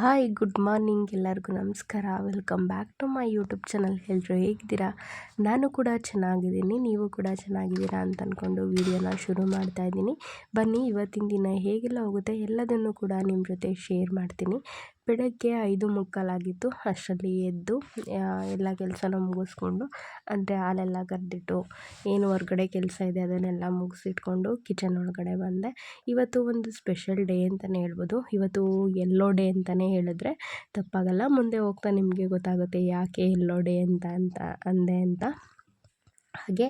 Hi, good morning ಎಲ್ಲರಿಗೂ ನಮಸ್ಕಾರ. Welcome back to my YouTube channel. ಎಲ್ಲರೂ ಹೇಗಿದ್ದೀರಾ? ನಾನು ಕೂಡ ಚೆನ್ನಾಗಿದ್ದೀನಿ. ನೀವು ಕೂಡ ಚೆನ್ನಾಗಿದ್ದೀರಾ ಅಂತ ಅಂದ್ಕೊಂಡು ವೀಡಿಯೋನ ಶುರು ಮಾಡ್ತಾ ಇದ್ದೀನಿ. ಬನ್ನಿ, ಇವತ್ತಿನ ದಿನ ಹೇಗೆಲ್ಲ ಹೋಗುತ್ತೆ ಎಲ್ಲದನ್ನು ಕೂಡ ನಿಮ್ಮ ಜೊತೆ ಶೇರ್ ಮಾಡ್ತೀನಿ. ಬೆಳಗ್ಗೆ ಐದು ಮುಕ್ಕಾಲಾಗಿತ್ತು. ಅಷ್ಟರಲ್ಲಿ ಎದ್ದು ಎಲ್ಲ ಕೆಲಸನ ಮುಗಿಸ್ಕೊಂಡು, ಅಂದರೆ ಹಾಲೆಲ್ಲ ಕರೆದಿಟ್ಟು, ಏನು ಹೊರ್ಗಡೆ ಕೆಲಸ ಇದೆ ಅದನ್ನೆಲ್ಲ ಮುಗಿಸಿಟ್ಕೊಂಡು ಕಿಚನ್ ಒಳಗಡೆ ಬಂದೆ. ಇವತ್ತು ಒಂದು ಸ್ಪೆಷಲ್ ಡೇ ಅಂತಲೇ ಹೇಳ್ಬೋದು. ಇವತ್ತು ಎಲ್ಲೋ ಡೇ ಅಂತಲೇ ಹೇಳಿದ್ರೆ ತಪ್ಪಾಗಲ್ಲ. ಮುಂದೆ ಹೋಗ್ತಾ ನಿಮಗೆ ಗೊತ್ತಾಗುತ್ತೆ ಯಾಕೆ ಎಲ್ಲೋ ಡೇ ಅಂತ ಅಂತ, ಅಂದೆ ಅಂತ. ಹಾಗೆ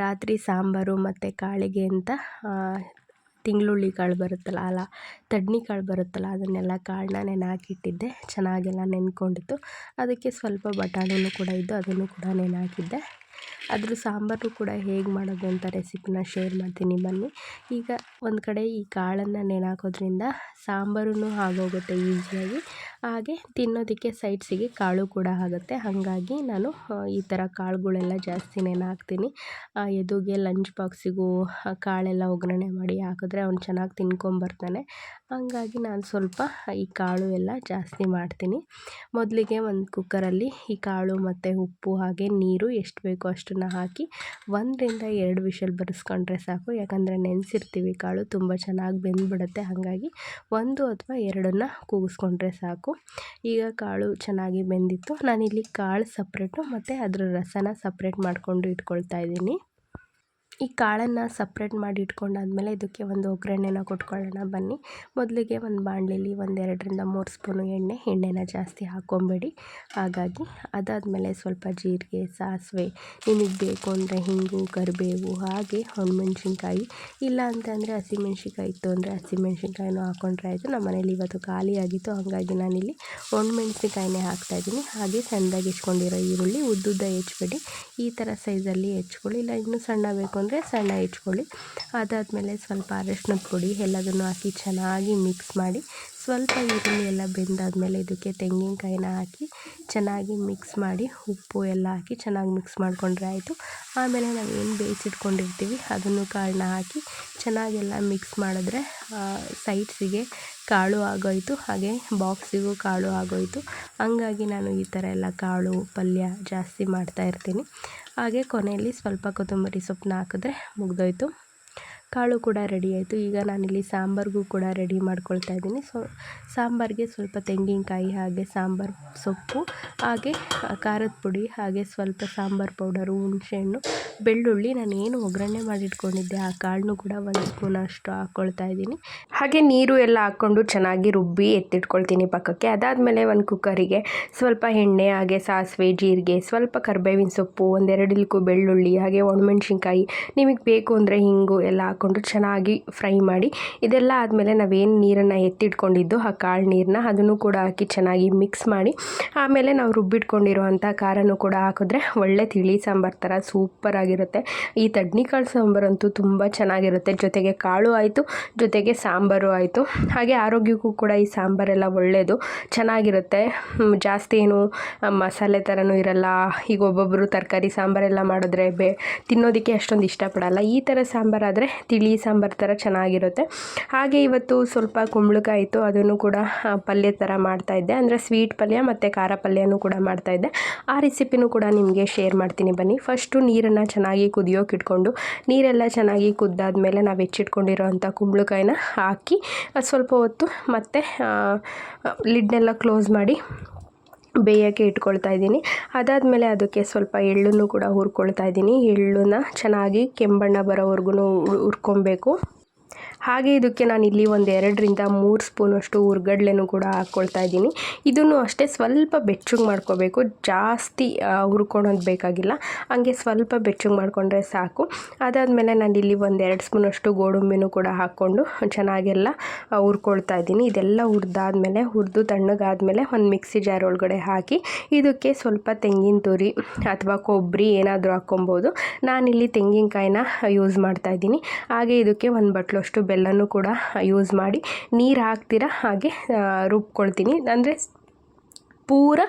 ರಾತ್ರಿ ಸಾಂಬಾರು ಮತ್ತು ಕಾಳಿಗೆ ಅಂತ ತಿಂಗ್ಳುಳ್ಳಿ ಕಾಳು ಬರುತ್ತಲ್ಲ ಅಲ್ಲ ತಡ್ನಿ ಕಾಳು ಬರುತ್ತಲ್ಲ, ಅದನ್ನೆಲ್ಲ ಕಾಳನ್ನ ನೆನೆ ಹಾಕಿಟ್ಟಿದ್ದೆ. ಚೆನ್ನಾಗೆಲ್ಲ ನೆನ್ಕೊಂಡಿತ್ತು. ಅದಕ್ಕೆ ಸ್ವಲ್ಪ ಬಟಾಣಿನೂ ಕೂಡ ಇದ್ದು ಅದನ್ನು ಕೂಡ ನೆನೆ ಹಾಕಿದ್ದೆ. ಅದ್ರ ಸಾಂಬಾರು ಕೂಡ ಹೇಗೆ ಮಾಡೋದು ಅಂತ ರೆಸಿಪಿನ ಶೇರ್ ಮಾಡ್ತೀನಿ, ಬನ್ನಿ. ಈಗ ಒಂದು ಕಡೆ ಈ ಕಾಳನ್ನು ನೆನೆ ಹಾಕೋದ್ರಿಂದ ಸಾಂಬಾರೂ ಆಗೋಗುತ್ತೆ ಈಸಿಯಾಗಿ ಹಾಗೆ ತಿನ್ನೋದಕ್ಕೆ ಸೈಡ್ಸಿಗೆ ಕಾಳು ಕೂಡ ಆಗುತ್ತೆ. ಹಾಗಾಗಿ ನಾನು ಈ ಥರ ಕಾಳುಗಳೆಲ್ಲ ಜಾಸ್ತಿ ನೆನೆ ಹಾಕ್ತೀನಿ ಎದುಗೆ ಲಂಚ್ ಬಾಕ್ಸಿಗೂ ಕಾಳೆಲ್ಲ ಒಗ್ಗರಣೆ ಮಾಡಿ ಹಾಕಿದ್ರೆ ಅವ್ನು ಚೆನ್ನಾಗಿ ತಿನ್ಕೊಂಬರ್ತಾನೆ. ಹಾಗಾಗಿ ನಾನು ಸ್ವಲ್ಪ ಈ ಕಾಳು ಎಲ್ಲ ಜಾಸ್ತಿ ಮಾಡ್ತೀನಿ. ಮೊದಲಿಗೆ ಒಂದು ಕುಕ್ಕರಲ್ಲಿ ಈ ಕಾಳು ಮತ್ತು ಉಪ್ಪು ಹಾಗೆ ನೀರು ಎಷ್ಟು ಬೇಕೋ ಹಾಕಿ ಒಂದರಿಂದ ಎರಡು ವಿಷಲ್ ಬರೆಸ್ಕೊಂಡ್ರೆ ಸಾಕು. ಯಾಕಂದರೆ ನೆನೆಸಿರ್ತೀವಿ ಕಾಳು, ತುಂಬ ಚೆನ್ನಾಗಿ ಬೆಂದ್ಬಿಡುತ್ತೆ. ಹಾಗಾಗಿ ಒಂದು ಅಥವಾ ಎರಡನ್ನು ಕೂಗಿಸ್ಕೊಂಡ್ರೆ ಸಾಕು. ಈಗ ಕಾಳು ಚೆನ್ನಾಗಿ ಬೆಂದಿತ್ತು. ನಾನಿಲ್ಲಿ ಕಾಳು ಸಪ್ರೇಟು ಮತ್ತು ಅದರ ರಸನ ಸಪ್ರೇಟ್ ಮಾಡಿಕೊಂಡು ಇಟ್ಕೊಳ್ತಾ ಇದ್ದೀನಿ. ಈ ಕಾಳನ್ನು ಸಪ್ರೇಟ್ ಮಾಡಿ ಇಟ್ಕೊಂಡಾದ್ಮೇಲೆ ಇದಕ್ಕೆ ಒಂದು ಒಗ್ಗರಣೆನ ಕೊಟ್ಕೊಳ್ಳೋಣ. ಬನ್ನಿ. ಮೊದಲಿಗೆ ಒಂದು ಬಾಣಲೆಲಿ ಒಂದು ಎರಡರಿಂದ ಮೂರು ಸ್ಪೂನು ಎಣ್ಣೆ, ಎಣ್ಣೆನ ಜಾಸ್ತಿ ಹಾಕ್ಕೊಬೇಡಿ. ಹಾಗಾಗಿ ಅದಾದಮೇಲೆ ಸ್ವಲ್ಪ ಜೀರಿಗೆ, ಸಾಸಿವೆ, ನಿಮಗೆ ಬೇಕು ಅಂದರೆ ಹಿಂಗು, ಕರಿಬೇವು, ಹಾಗೆ ಒಣಮೆಣ್ಸಿನ್ಕಾಯಿ ಇಲ್ಲ ಅಂತಂದರೆ ಹಸಿಮೆಣ್ಸಿನ್ಕಾಯಿ ಇತ್ತು ಅಂದರೆ ಹಸಿಮೆಣ್ಸಿನ್ಕಾಯಿನೂ ಹಾಕ್ಕೊಂಡ್ರೆ ಆಯಿತು. ನಮ್ಮ ಮನೇಲಿ ಇವತ್ತು ಖಾಲಿಯಾಗಿತ್ತು ಹಾಗಾಗಿ ನಾನಿಲ್ಲಿ ಒಣಮೆಣ್ಸಿನ್ಕಾಯಿನೇ ಹಾಕ್ತಾಯಿದ್ದೀನಿ ಹಾಗೆ ಸಣ್ಣದಾಗಿ ಹೆಚ್ಕೊಂಡಿರೋ ಈರುಳ್ಳಿ ಉದ್ದುದ್ದ ಹೆಚ್ಬೇಡಿ. ಈ ಥರ ಸೈಜಲ್ಲಿ ಹೆಚ್ಕೊಳ್ಳಿ. ಇಲ್ಲ, ಇನ್ನೂ ಸಣ್ಣ ಬೇಕು ಅಂದರೆ ಸಣ್ಣ ಇಟ್ಕೊಳ್ಳಿ. ಅದಾದಮೇಲೆ ಸ್ವಲ್ಪ ಅರಶಿನದ ಪುಡಿ ಎಲ್ಲದನ್ನು ಹಾಕಿ ಚೆನ್ನಾಗಿ ಮಿಕ್ಸ್ ಮಾಡಿ ಸ್ವಲ್ಪ ಈರುಳ್ಳಿ ಎಲ್ಲ ಬೆಂದಾದಮೇಲೆ ಇದಕ್ಕೆ ತೆಂಗಿನಕಾಯಿನ ಹಾಕಿ ಚೆನ್ನಾಗಿ ಮಿಕ್ಸ್ ಮಾಡಿ, ಉಪ್ಪು ಎಲ್ಲ ಹಾಕಿ ಚೆನ್ನಾಗಿ ಮಿಕ್ಸ್ ಮಾಡಿಕೊಂಡ್ರೆ ಆಯಿತು. ಆಮೇಲೆ ನಾವು ಏನು ಬೇಯಿಸಿಟ್ಕೊಂಡಿರ್ತೀವಿ, ಅದನ್ನು ಕಾಳನ್ನ ಹಾಕಿ ಚೆನ್ನಾಗೆಲ್ಲ ಮಿಕ್ಸ್ ಮಾಡಿದ್ರೆ ಸೈಡ್ಸಿಗೆ ಕಾಳು ಆಗೋಯಿತು, ಹಾಗೆ ಬಾಕ್ಸಿಗೂ ಕಾಳು ಆಗೋಯಿತು. ಹಂಗಾಗಿ ನಾನು ಈ ಥರ ಎಲ್ಲ ಕಾಳು, ಪಲ್ಯ ಜಾಸ್ತಿ ಮಾಡ್ತಾಯಿರ್ತೀನಿ ಹಾಗೆ ಕೊನೆಯಲ್ಲಿ ಸ್ವಲ್ಪ ಕೊತ್ತಂಬರಿ ಸೊಪ್ಪನ್ನ ಹಾಕಿದ್ರೆ ಮುಗಿದೋಯ್ತು. ಕಾಳು ಕೂಡ ರೆಡಿ ಆಯಿತು. ಈಗ ನಾನಿಲ್ಲಿ ಸಾಂಬಾರಿಗೂ ಕೂಡ ರೆಡಿ ಮಾಡ್ಕೊಳ್ತಾ ಇದ್ದೀನಿ. ಸೊ ಸಾಂಬಾರಿಗೆ ಸ್ವಲ್ಪ ತೆಂಗಿನಕಾಯಿ, ಹಾಗೆ ಸಾಂಬಾರು ಸೊಪ್ಪು, ಹಾಗೆ ಖಾರದ ಪುಡಿ, ಹಾಗೆ ಸ್ವಲ್ಪ ಸಾಂಬಾರು ಪೌಡರು ಹುಣಸೆಹಣ್ಣು ಬೆಳ್ಳುಳ್ಳಿ ನಾನು ಏನು ಒಗ್ಗರಣೆ ಮಾಡಿಟ್ಕೊಂಡಿದ್ದೆ, ಆ ಕಾಳನ್ನು ಕೂಡ ಒಂದು ಸ್ಪೂನ್ ಅಷ್ಟು ಹಾಕ್ಕೊಳ್ತಾ ಇದ್ದೀನಿ. ಹಾಗೆ ನೀರು ಎಲ್ಲ ಹಾಕ್ಕೊಂಡು ಚೆನ್ನಾಗಿ ರುಬ್ಬಿ ಎತ್ತಿಟ್ಕೊಳ್ತೀನಿ ಪಕ್ಕಕ್ಕೆ. ಅದಾದಮೇಲೆ ಒಂದು ಕುಕ್ಕರಿಗೆ ಸ್ವಲ್ಪ ಎಣ್ಣೆ, ಹಾಗೆ ಸಾಸಿವೆ, ಜೀರಿಗೆ, ಸ್ವಲ್ಪ ಕರ್ಬೇವಿನ ಸೊಪ್ಪು ಒಂದೆರಡು ಬೆಳ್ಳುಳ್ಳಿ, ಹಾಗೆ ಒಣಮೆಣ್ಸಿನ್ಕಾಯಿ, ನಿಮಗೆ ಬೇಕು ಅಂದರೆ ಹಿಂಗು ಎಲ್ಲ ಚೆನ್ನಾಗಿ ಫ್ರೈ ಮಾಡಿ ಇದೆಲ್ಲ ಆದಮೇಲೆ ನಾವೇನು ನೀರನ್ನು ಎತ್ತಿಟ್ಕೊಂಡಿದ್ದು ಆ ಕಾಳು ನೀರನ್ನ ಅದನ್ನು ಕೂಡ ಹಾಕಿ ಚೆನ್ನಾಗಿ ಮಿಕ್ಸ್ ಮಾಡಿ ಆಮೇಲೆ ನಾವು ರುಬ್ಬಿಟ್ಕೊಂಡಿರುವಂಥ ಖಾರನೂ ಕೂಡ ಹಾಕಿದ್ರೆ ಒಳ್ಳೆ ತಿಳಿ ಸಾಂಬಾರು ಥರ ಸೂಪರಾಗಿರುತ್ತೆ ಈ ತಡ್ನಿಕಾಳು ಸಾಂಬಾರು ಅಂತೂ ತುಂಬ ಚೆನ್ನಾಗಿರುತ್ತೆ. ಜೊತೆಗೆ ಕಾಳು ಆಯಿತು, ಜೊತೆಗೆ ಸಾಂಬಾರು ಆಯಿತು. ಹಾಗೆ ಆರೋಗ್ಯಕ್ಕೂ ಕೂಡ ಈ ಸಾಂಬಾರೆಲ್ಲ ಒಳ್ಳೆಯದು. ಚೆನ್ನಾಗಿರುತ್ತೆ. ಜಾಸ್ತಿ ಏನು ಮಸಾಲೆ ಥರನೂ ಇರಲ್ಲ. ಈಗ ಒಬ್ಬೊಬ್ಬರು ತರಕಾರಿ ಸಾಂಬಾರೆಲ್ಲ ಮಾಡಿದ್ರೆ ಬೇ, ತಿನ್ನೋದಕ್ಕೆ ಅಷ್ಟೊಂದು ಇಷ್ಟಪಡಲ್ಲ. ಈ ಥರ ಸಾಂಬಾರಾದರೆ ತಿಳಿ, ಸಾಂಬಾರು ಥರ ಚೆನ್ನಾಗಿರುತ್ತೆ. ಹಾಗೆ ಇವತ್ತು ಸ್ವಲ್ಪ ಕುಂಬಳಕಾಯಿ ಇತ್ತು ಅದನ್ನು ಕೂಡ ಪಲ್ಯ ಥರ ಮಾಡ್ತಾಯಿದ್ದೆ ಅಂದರೆ ಸ್ವೀಟ್ ಪಲ್ಯ ಮತ್ತು ಖಾರ ಪಲ್ಯನೂ ಕೂಡ ಮಾಡ್ತಾಯಿದ್ದೆ ಆ ರೆಸಿಪಿನೂ ಕೂಡ ನಿಮಗೆ ಶೇರ್ ಮಾಡ್ತೀನಿ ಬನ್ನಿ. ಫಸ್ಟು ನೀರನ್ನು ಚೆನ್ನಾಗಿ ಕುದಿಯೋಕೆ ಇಟ್ಕೊಂಡು, ನೀರೆಲ್ಲ ಚೆನ್ನಾಗಿ ಕುದ್ದಾದ್ಮೇಲೆ ನಾವು ಹೆಚ್ಚಿಟ್ಕೊಂಡಿರೋವಂಥ ಕುಂಬಳಕಾಯಿನ ಹಾಕಿ ಸ್ವಲ್ಪ ಹೊತ್ತು ಮತ್ತು ಲಿಡ್ನೆಲ್ಲ ಕ್ಲೋಸ್ ಮಾಡಿ ಬೇಯೋಕ್ಕೆ ಇಟ್ಕೊಳ್ತಾ ಇದ್ದೀನಿ. ಅದಾದಮೇಲೆ ಅದಕ್ಕೆ ಸ್ವಲ್ಪ ಎಳ್ಳನ್ನು ಕೂಡ ಹುರ್ಕೊಳ್ತಾ ಇದ್ದೀನಿ. ಎಳ್ಳನ್ನು ಚೆನ್ನಾಗಿ ಕೆಂಬಣ್ಣ ಬರೋವರೆಗೂ ಹುರ್ಕೊಬೇಕು. ಹಾಗೆ ಇದಕ್ಕೆ ನಾನು ಇಲ್ಲಿ ಒಂದು ಎರಡರಿಂದ ಮೂರು ಸ್ಪೂನಷ್ಟು ಹುರ್ಗಡ್ಲೆನೂ ಕೂಡ ಹಾಕ್ಕೊಳ್ತಾ ಇದ್ದೀನಿ. ಇದನ್ನು ಅಷ್ಟೇ ಸ್ವಲ್ಪ ಬೆಚ್ಚಗೆ ಮಾಡ್ಕೋಬೇಕು. ಜಾಸ್ತಿ ಹುರ್ಕೊಳೋದು ಬೇಕಾಗಿಲ್ಲ. ಹಂಗೆ ಸ್ವಲ್ಪ ಬೆಚ್ಚಗೆ ಮಾಡಿಕೊಂಡ್ರೆ ಸಾಕು. ಅದಾದಮೇಲೆ ಇಲ್ಲಿ ಒಂದು ಎರಡು ಸ್ಪೂನಷ್ಟು ಗೋಡಂಬಿನೂ ಕೂಡ ಹಾಕ್ಕೊಂಡು ಚೆನ್ನಾಗೆಲ್ಲ ಹುರ್ಕೊಳ್ತಾ ಇದ್ದೀನಿ. ಇದೆಲ್ಲ ಹುರಿದಾದ್ಮೇಲೆ, ಹುರಿದು ತಣ್ಣಗಾದ್ಮೇಲೆ ಒಂದು ಮಿಕ್ಸಿ ಜಾರ್ ಒಳಗಡೆ ಹಾಕಿ ಇದಕ್ಕೆ ಸ್ವಲ್ಪ ತೆಂಗಿನ ತುರಿ ಅಥವಾ ಕೊಬ್ಬರಿ ಏನಾದರೂ ಹಾಕ್ಕೊಬೋದು ನಾನಿಲ್ಲಿ ತೆಂಗಿನಕಾಯಿನ ಯೂಸ್ ಮಾಡ್ತಾ ಇದ್ದೀನಿ. ಹಾಗೆ ಇದಕ್ಕೆ ಒಂದು ಬಟ್ಲಷ್ಟು ಬೆಲ್ಲನೂ ಕೂಡ ಯೂಸ್ ಮಾಡಿ ನೀರು ಹಾಕ್ತೀರ ಹಾಗೆ ರುಬ್ಕೊಳ್ತೀನಿ. ಅಂದರೆ ಪೂರ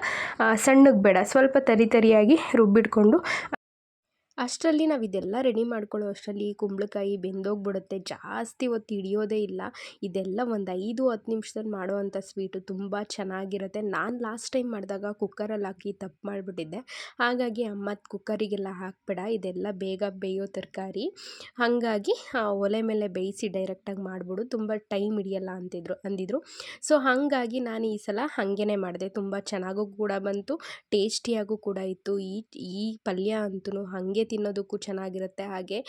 ಸಣ್ಣಗೆ ಬೇಡ, ಸ್ವಲ್ಪ ತರಿ ತರಿಯಾಗಿ ರುಬ್ಬಿಟ್ಕೊಂಡು ಅಷ್ಟರಲ್ಲಿ ನಾವು ಇದೆಲ್ಲ ರೆಡಿ ಮಾಡ್ಕೊಳ್ಳೋ ಅಷ್ಟರಲ್ಲಿ ಕುಂಬಳಕಾಯಿ ಬೆಂದೋಗ್ಬಿಡುತ್ತೆ. ಜಾಸ್ತಿ ಹೊತ್ತು ಹಿಡಿಯೋದೇ ಇಲ್ಲ. ಇದೆಲ್ಲ ಒಂದು ಐದು, ಹತ್ತು ನಿಮಿಷದಲ್ಲಿ ಮಾಡೋವಂಥ ಸ್ವೀಟು ತುಂಬ ಚೆನ್ನಾಗಿರುತ್ತೆ. ನಾನು ಲಾಸ್ಟ್ ಟೈಮ್ ಮಾಡಿದಾಗ ಕುಕ್ಕರಲ್ಲಿ ಹಾಕಿ ತಪ್ಪು ಮಾಡಿಬಿಟ್ಟಿದ್ದೆ. ಹಾಗಾಗಿ ಅಮ್ಮ ಕುಕ್ಕರಿಗೆಲ್ಲ ಹಾಕ್ಬೇಡ. ಇದೆಲ್ಲ ಬೇಗ ಬೇಯೋ ತರಕಾರಿ. ಹಾಗಾಗಿ ಒಲೆ ಮೇಲೆ ಬೇಯಿಸಿ ಡೈರೆಕ್ಟಾಗಿ ಮಾಡಿಬಿಡು. ತುಂಬ ಟೈಮ್ ಹಿಡಿಯಲ್ಲ ಅಂತಿದ್ರು, ಅಂದಿದ್ರು. ಸೊ ಹಾಗಾಗಿ ನಾನು ಈ ಸಲ ಹಾಗೇ ಮಾಡಿದೆ. ತುಂಬ ಚೆನ್ನಾಗೂ ಕೂಡ ಬಂತು. ಟೇಸ್ಟಿಯಾಗೂ ಕೂಡ ಇತ್ತು. ಈ ಈ ಪಲ್ಯ ಅಂತೂ ಹಾಗೆ ತಿನ್ನೋದಕ್ಕೂ ಚೆನ್ನಾಗಿರುತ್ತೆ, ಹಾಗೆ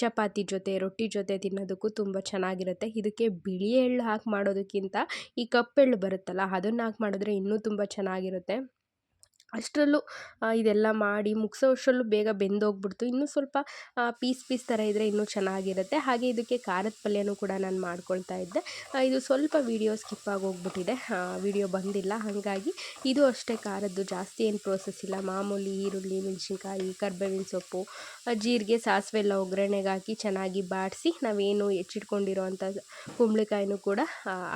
ಚಪಾತಿ ಜೊತೆ, ರೊಟ್ಟಿ ಜೊತೆ ತಿನ್ನೋದಕ್ಕೂ ತುಂಬ ಚೆನ್ನಾಗಿರುತ್ತೆ. ಇದಕ್ಕೆ ಬಿಳಿ ಎಳ್ಳು ಹಾಕಿ ಮಾಡೋದಕ್ಕಿಂತ ಈ ಕಪ್ಪೆಳ್ಳು ಬರುತ್ತಲ್ಲ, ಅದನ್ನು ಹಾಕಿ ಮಾಡಿದ್ರೆ ಇನ್ನೂ ತುಂಬ ಚೆನ್ನಾಗಿರುತ್ತೆ. ಅಷ್ಟರಲ್ಲೂ ಇದೆಲ್ಲ ಮಾಡಿ ಮುಗಿಸೋ ಅಷ್ಟರಲ್ಲೂ ಬೇಗ ಬೆಂದೋಗ್ಬಿಡ್ತು. ಇನ್ನೂ ಸ್ವಲ್ಪ ಪೀಸ್ ಪೀಸ್ ಥರ ಇದ್ದರೆ ಇನ್ನೂ ಚೆನ್ನಾಗಿರುತ್ತೆ. ಹಾಗೆ ಇದಕ್ಕೆ ಖಾರದ ಪಲ್ಯನೂ ಕೂಡ ನಾನು ಮಾಡ್ಕೊಳ್ತಾ ಇದ್ದೆ. ಇದು ಸ್ವಲ್ಪ ವೀಡಿಯೋ ಸ್ಕಿಪ್ ಆಗಿ ಹೋಗ್ಬಿಟ್ಟಿದೆ ವೀಡಿಯೋ ಬಂದಿಲ್ಲ. ಹಾಗಾಗಿ ಇದು ಅಷ್ಟೇ ಖಾರದ್ದು. ಜಾಸ್ತಿ ಏನು ಪ್ರೋಸೆಸ್ ಇಲ್ಲ. ಮಾಮೂಲಿ ಈರುಳ್ಳಿ, ಮೆಣಸಿನ್ಕಾಯಿ, ಕರ್ಬೇವಿನ ಸೊಪ್ಪು ಜೀರಿಗೆ, ಸಾಸಿವೆ ಎಲ್ಲ ಒಗ್ಗರಣೆಗೆ ಹಾಕಿ ಚೆನ್ನಾಗಿ ಬಾಡಿಸಿ ನಾವೇನು ಹೆಚ್ಚಿಟ್ಕೊಂಡಿರೋ ಅಂಥ ಕುಂಬಳಕಾಯಿನೂ ಕೂಡ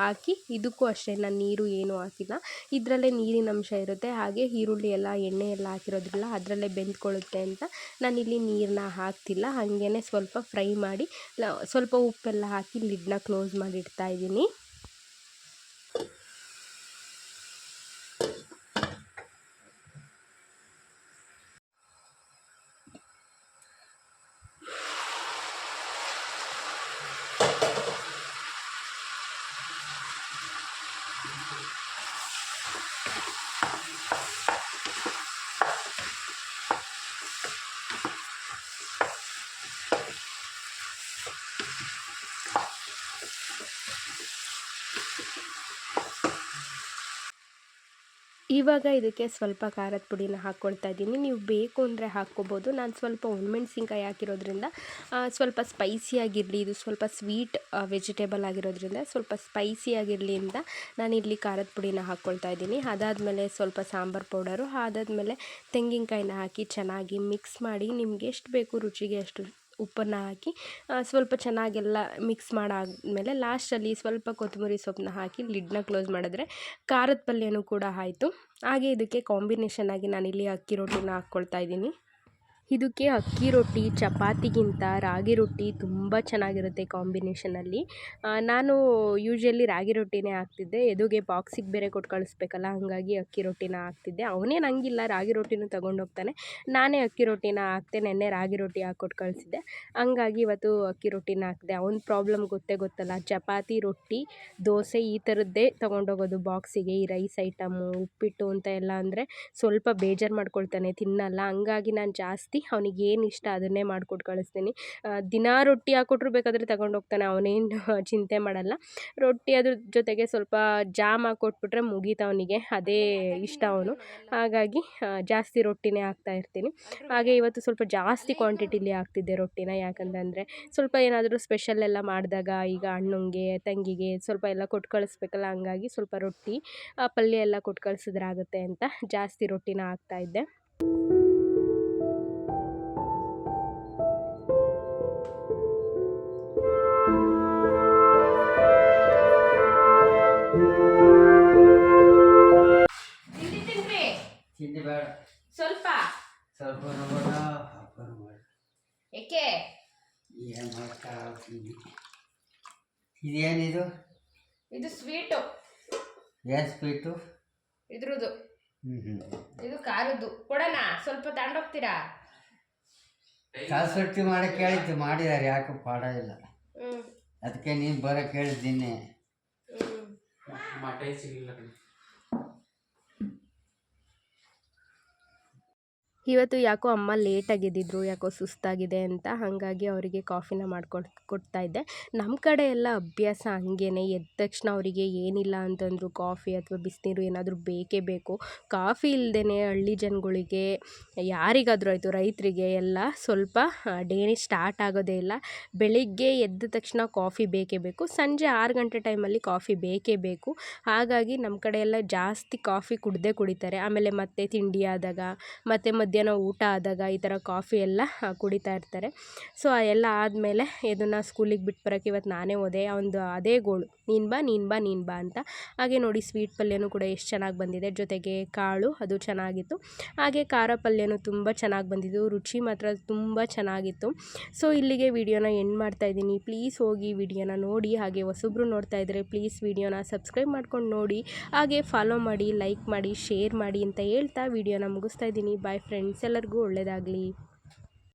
ಹಾಕಿ ಇದಕ್ಕೂ ಅಷ್ಟೇ. ನಾನು ನೀರು ಏನೂ ಹಾಕಿಲ್ಲ. ಇದರಲ್ಲೇ ನೀರಿನ ಅಂಶ ಇರುತ್ತೆ. ಹಾಗೆ ಈರುಳ್ಳಿ ಎಲ್ಲ, ಎಣ್ಣೆ ಎಲ್ಲ ಹಾಕಿರೋದ್ರಲ್ಲ ಅದರಲ್ಲೇ ಬೆಂದ್ಕೊಳ್ಳುತ್ತೆ ಅಂತ ನಾನಿಲ್ಲಿ ನೀರನ್ನ ಹಾಕ್ತಿಲ್ಲ. ಹಾಗೇ ಸ್ವಲ್ಪ ಫ್ರೈ ಮಾಡಿ ಸ್ವಲ್ಪ ಉಪ್ಪೆಲ್ಲ ಹಾಕಿ ಲಿಡ್ಡನ್ನ ಕ್ಲೋಸ್ ಮಾಡಿಡ್ತಾ ಇದ್ದೀನಿ. ಇವಾಗ ಇದಕ್ಕೆ ಸ್ವಲ್ಪ ಖಾರದ ಪುಡಿನ ಹಾಕ್ಕೊಳ್ತಾ ಇದ್ದೀನಿ. ನೀವು ಬೇಕು ಅಂದರೆ ಹಾಕ್ಕೋಬೋದು. ನಾನು ಸ್ವಲ್ಪ ಒಣಮೆಣ್ಸಿನ್ಕಾಯಿ ಹಾಕಿರೋದ್ರಿಂದ ಸ್ವಲ್ಪ ಸ್ಪೈಸಿಯಾಗಿರಲಿ ಇದು ಸ್ವಲ್ಪ ಸ್ವೀಟ್ ವೆಜಿಟೇಬಲ್ ಆಗಿರೋದ್ರಿಂದ ಸ್ವಲ್ಪ ಸ್ಪೈಸಿಯಾಗಿರಲಿ ಅಂತ ನಾನು ಇಲ್ಲಿ ಖಾರದ ಪುಡಿನ ಹಾಕ್ಕೊಳ್ತಾ ಇದ್ದೀನಿ. ಅದಾದಮೇಲೆ ಸ್ವಲ್ಪ ಸಾಂಬಾರು ಪೌಡರು, ಅದಾದಮೇಲೆ ತೆಂಗಿನಕಾಯಿನ ಹಾಕಿ ಚೆನ್ನಾಗಿ ಮಿಕ್ಸ್ ಮಾಡಿ ನಿಮಗೆ ಎಷ್ಟು ಬೇಕು ರುಚಿಗೆ ಅಷ್ಟು ಉಪ್ಪನ್ನು ಹಾಕಿ ಸ್ವಲ್ಪ ಚೆನ್ನಾಗೆಲ್ಲ ಮಿಕ್ಸ್ ಮಾಡಾದಮೇಲೆ ಲಾಸ್ಟಲ್ಲಿ ಸ್ವಲ್ಪ ಕೊತ್ತಂಬರಿ ಸೊಪ್ಪನ್ನ ಹಾಕಿ ಲಿಡ್ನ ಕ್ಲೋಸ್ ಮಾಡಿದ್ರೆ ಖಾರದ ಪಲ್ಯನೂ ಕೂಡ ಆಯಿತು. ಹಾಗೆ ಇದಕ್ಕೆ ಕಾಂಬಿನೇಷನ್ ಆಗಿ ನಾನಿಲ್ಲಿ ಅಕ್ಕಿ ರೊಟ್ಟಿನ ಹಾಕ್ಕೊಳ್ತಾ ಇದ್ದೀನಿ. ಇದಕ್ಕೆ ಅಕ್ಕಿ ರೊಟ್ಟಿ, ಚಪಾತಿಗಿಂತ ರಾಗಿ ರೊಟ್ಟಿ ತುಂಬ ಚೆನ್ನಾಗಿರುತ್ತೆ ಕಾಂಬಿನೇಷನಲ್ಲಿ. ನಾನು ಯೂಶ್ವಲಿ ರಾಗಿ ರೊಟ್ಟಿನೇ ಹಾಕ್ತಿದ್ದೆ. ಎದುಗೆ ಬಾಕ್ಸಿಗೆ ಬೇರೆ ಕೊಟ್ಟು ಕಳಿಸ್ಬೇಕಲ್ಲ, ಹಾಗಾಗಿ ಅಕ್ಕಿ ರೊಟ್ಟಿನ ಹಾಕ್ತಿದ್ದೆ. ಅವನೇನು ಹಂಗಿಲ್ಲ, ರಾಗಿ ರೊಟ್ಟಿನೂ ತೊಗೊಂಡೋಗ್ತಾನೆ ನಾನೇ ಅಕ್ಕಿ ರೊಟ್ಟಿನ ಹಾಕ್ತೆ, ನೆನ್ನೆ ರಾಗಿ ರೊಟ್ಟಿ ಹಾಕ್ಕೊಟ್ಟು ಕಳಿಸಿದ್ದೆ. ಹಂಗಾಗಿ ಇವತ್ತು ಅಕ್ಕಿ ರೊಟ್ಟಿನ ಹಾಕಿದೆ. ಅವ್ನ ಪ್ರಾಬ್ಲಮ್ ಗೊತ್ತೇ ಗೊತ್ತಲ್ಲ. ಚಪಾತಿ, ರೊಟ್ಟಿ, ದೋಸೆ ಈ ಥರದ್ದೇ ತೊಗೊಂಡೋಗೋದು ಬಾಕ್ಸಿಗೆ. ಈ ರೈಸ್ ಐಟಮು, ಉಪ್ಪಿಟ್ಟು ಅಂತ ಎಲ್ಲ ಅಂದರೆ ಸ್ವಲ್ಪ ಬೇಜಾರು ಮಾಡ್ಕೊಳ್ತಾನೆ ತಿನ್ನಲ್ಲ. ಹಂಗಾಗಿ ನಾನು ಜಾಸ್ತಿ ಅವನಿಗೆ ಏನು ಇಷ್ಟ ಅದನ್ನೇ ಮಾಡಿಕೊಟ್ಟು ಕಳಿಸ್ತೀನಿ. ದಿನಾ ರೊಟ್ಟಿ ಹಾಕ್ಕೊಟ್ರು ಬೇಕಾದರೆ ಹೋಗ್ತಾನೆ, ಅವನೇನು ಚಿಂತೆ ಮಾಡಲ್ಲ. ರೊಟ್ಟಿ ಅದ್ರ ಜೊತೆಗೆ ಸ್ವಲ್ಪ ಜಾಮ್ ಹಾಕ್ಕೊಟ್ಬಿಟ್ರೆ ಮುಗೀತ ಅವನಿಗೆ, ಅದೇ ಇಷ್ಟ ಅವನು. ಹಾಗಾಗಿ ಜಾಸ್ತಿ ರೊಟ್ಟಿನೇ ಹಾಕ್ತಾ ಇರ್ತೀನಿ. ಹಾಗೆ ಇವತ್ತು ಸ್ವಲ್ಪ ಜಾಸ್ತಿ ಕ್ವಾಂಟಿಟಿಲಿ ಹಾಕ್ತಿದ್ದೆ ರೊಟ್ಟಿನ, ಯಾಕಂತಂದರೆ ಸ್ವಲ್ಪ ಏನಾದರೂ ಸ್ಪೆಷಲ್ ಎಲ್ಲ ಮಾಡಿದಾಗ, ಈಗ ಅಣ್ಣಂಗೆ, ತಂಗಿಗೆ ಸ್ವಲ್ಪ ಎಲ್ಲ ಕೊಟ್ಟು ಕಳಿಸ್ಬೇಕಲ್ಲ, ಹಂಗಾಗಿ ಸ್ವಲ್ಪ ರೊಟ್ಟಿ ಪಲ್ಯ ಎಲ್ಲ ಕೊಟ್ಟು ಕಳಿಸಿದ್ರಾಗುತ್ತೆ ಅಂತ ಜಾಸ್ತಿ ರೊಟ್ಟಿನ ಹಾಕ್ತಾಯಿದ್ದೆ ತಿಂಡಿ ಬೇಡ. ಸ್ವಲ್ಪ. ಸ್ವಲ್ಪ ಬೇಡ ಏಕೆ? ಏನು ಮಾಡ್ತೀನಿ ಇದೇನಿದು ಇದು? ಸ್ವೀಟು. ಏನು ಸ್ವೀಟು? ಇದ್ರದ್ದು ಹ್ಞೂ ಹ್ಞೂ ಇದು ಖಾರದ್ದು. ಕೊಡೋಣ ಸ್ವಲ್ಪ ತಗೊಂಡೋಗ್ತೀರಾ? ಕಾಸು ರೊಟ್ಟಿ ಮಾಡಕ್ಕೆ ಕೇಳಿದ್ದು ಮಾಡಿದ್ದಾರೆ ಯಾಕೆ ಪಾಡ ಇಲ್ಲ. ಹ್ಞೂ ಅದಕ್ಕೆ ನೀನು ಬರೋಕ್ಕೆ ಹೇಳಿದ್ದೀನಿ ಹ್ಞೂ ಮಟೆ ಸಿಗಲಿಲ್ಲ ಇವತ್ತು ಯಾಕೋ ಅಮ್ಮ ಲೇಟಾಗಿ ಎದ್ದಿದ್ರು ಯಾಕೋ ಸುಸ್ತಾಗಿದೆ ಅಂತ ಹಾಗಾಗಿ ಅವರಿಗೆ ಕಾಫಿನ ಮಾಡ್ಕೊಂಡು, ಕೊಡ್ತಾ ಇದ್ದೆ. ನಮ್ಮ ಕಡೆ ಎಲ್ಲ ಅಭ್ಯಾಸ ಹಂಗೇ ಎದ್ದ ತಕ್ಷಣ ಅವರಿಗೆ ಏನಿಲ್ಲ ಅಂತಂದರೂ ಕಾಫಿ ಅಥವಾ ಬಿಸಿನೀರು ಏನಾದರೂ ಬೇಕೇ ಬೇಕು. ಕಾಫಿ ಇಲ್ಲದೇ ಹಳ್ಳಿ ಜನಗಳಿಗೆ ಯಾರಿಗಾದರೂ ಆಯಿತು, ರೈತರಿಗೆ ಎಲ್ಲ ಸ್ವಲ್ಪ ಡೇನೇ ಸ್ಟಾರ್ಟ್ ಆಗೋದೇ ಇಲ್ಲ. ಬೆಳಿಗ್ಗೆ ಎದ್ದ ತಕ್ಷಣ ಕಾಫಿ ಬೇಕೇ ಬೇಕು. ಸಂಜೆ ಆರು ಗಂಟೆ ಟೈಮಲ್ಲಿ ಕಾಫಿ ಬೇಕೇ ಬೇಕು. ಹಾಗಾಗಿ ನಮ್ಮ ಕಡೆ ಎಲ್ಲ ಜಾಸ್ತಿ ಕಾಫಿ ಕುಡ್ದೇ ಕುಡಿತಾರೆ. ಆಮೇಲೆ ಮತ್ತೆ ತಿಂಡಿ ಆದಾಗ, ಮತ್ತೆ ಮಧ್ಯಾಹ್ನ ಊಟ ಆದಾಗ ಈ ಥರ ಕಾಫಿ ಎಲ್ಲ ಕುಡಿತಾ ಇರ್ತಾರೆ. ಸೊ ಎಲ್ಲ ಆದಮೇಲೆ ಇದನ್ನು ಸ್ಕೂಲಿಗೆ ಬಿಟ್ಟು ಬರೋಕ್ಕೆ ಇವತ್ತು ನಾನೇ ಹೋದೆ. ಒಂದು ಅದೇ ಗೋಳು ನೀನು ಬಾ ನೀನು ಬಾ ನೀನು ಬಾ ಅಂತ. ಹಾಗೆ ನೋಡಿ ಸ್ವೀಟ್ ಪಲ್ಯನೂ ಕೂಡ ಎಷ್ಟು ಚೆನ್ನಾಗಿ ಬಂದಿದೆ. ಜೊತೆಗೆ ಕಾಳು, ಅದು ಚೆನ್ನಾಗಿತ್ತು. ಹಾಗೆ ಖಾರ ಪಲ್ಯನೂ ತುಂಬ ಚೆನ್ನಾಗಿ ಬಂದಿದ್ದು. ರುಚಿ ಮಾತ್ರ ತುಂಬ ಚೆನ್ನಾಗಿತ್ತು. ಸೊ ಇಲ್ಲಿಗೆ ವಿಡಿಯೋನ ಎಂಡ್ ಮಾಡ್ತಾ ಇದ್ದೀನಿ. ಪ್ಲೀಸ್ ಹೋಗಿ ವಿಡಿಯೋನ ನೋಡಿ, ಹಾಗೆ ಹೊಸೊಬ್ರು ನೋಡ್ತಾ ಇದ್ದರೆ ಪ್ಲೀಸ್ ವಿಡಿಯೋನ ಸಬ್ಸ್ಕ್ರೈಬ್ ಮಾಡ್ಕೊಂಡು ನೋಡಿ. ಹಾಗೆ ಫಾಲೋ ಮಾಡಿ ಲೈಕ್ ಮಾಡಿ ಶೇರ್ ಮಾಡಿ ಅಂತ ಹೇಳ್ತಾ ವಿಡಿಯೋನ ಮುಗಿಸ್ತಾ ಇದ್ದೀನಿ. ಬಾಯ್ ಫ್ರೆಂಡ್ಸ್ ಎಲ್ಲರಿಗೂ ಒಳ್ಳೆಯದಾಗಲಿ